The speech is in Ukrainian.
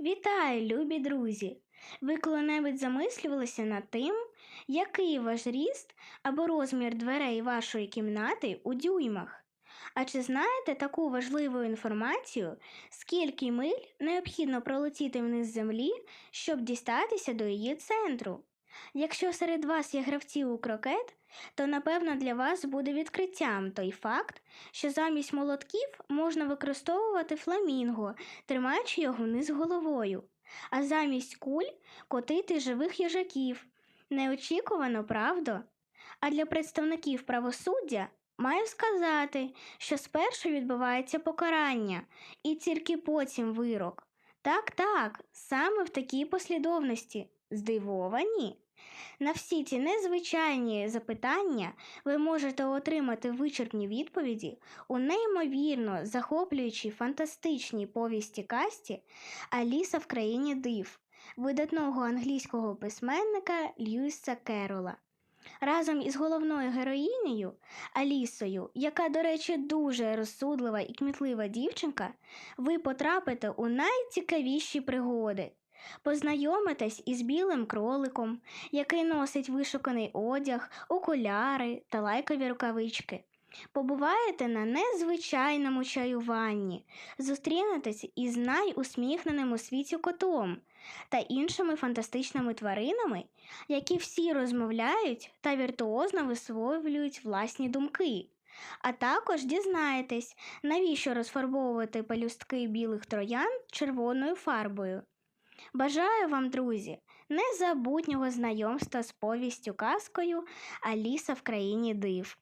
Вітаю, любі друзі! Ви коли-небудь замислювалися над тим, який ваш ріст або розмір дверей вашої кімнати у дюймах? А чи знаєте таку важливу інформацію, скільки миль необхідно пролетіти вниз землі, щоб дістатися до її центру? Якщо серед вас є гравці у крокет, то напевно для вас буде відкриттям той факт, що замість молотків можна використовувати фламінго, тримаючи його вниз головою, а замість куль котити живих їжаків. Неочікувано, правда? А для представників правосуддя маю сказати, що спершу відбувається покарання, і тільки потім вирок. Так, так, саме в такій послідовності. Здивовані? На всі ці незвичайні запитання ви можете отримати вичерпні відповіді у неймовірно захоплюючій фантастичній повісті касті Аліса в країні див видатного англійського письменника Льюіса Керола. Разом із головною героїнею Алісою, яка, до речі, дуже розсудлива і кмітлива дівчинка, ви потрапите у найцікавіші пригоди. Познайомитесь із білим кроликом, який носить вишуканий одяг, окуляри та лайкові рукавички. Побуваєте на незвичайному чаюванні, зустрінетесь із найусміхненим у світі котом та іншими фантастичними тваринами, які всі розмовляють та віртуозно висловлюють власні думки. А також дізнаєтесь, навіщо розфарбовувати пелюстки білих троян червоною фарбою. Бажаю вам, друзі, незабутнього знайомства з повістю казкою Аліса в країні див.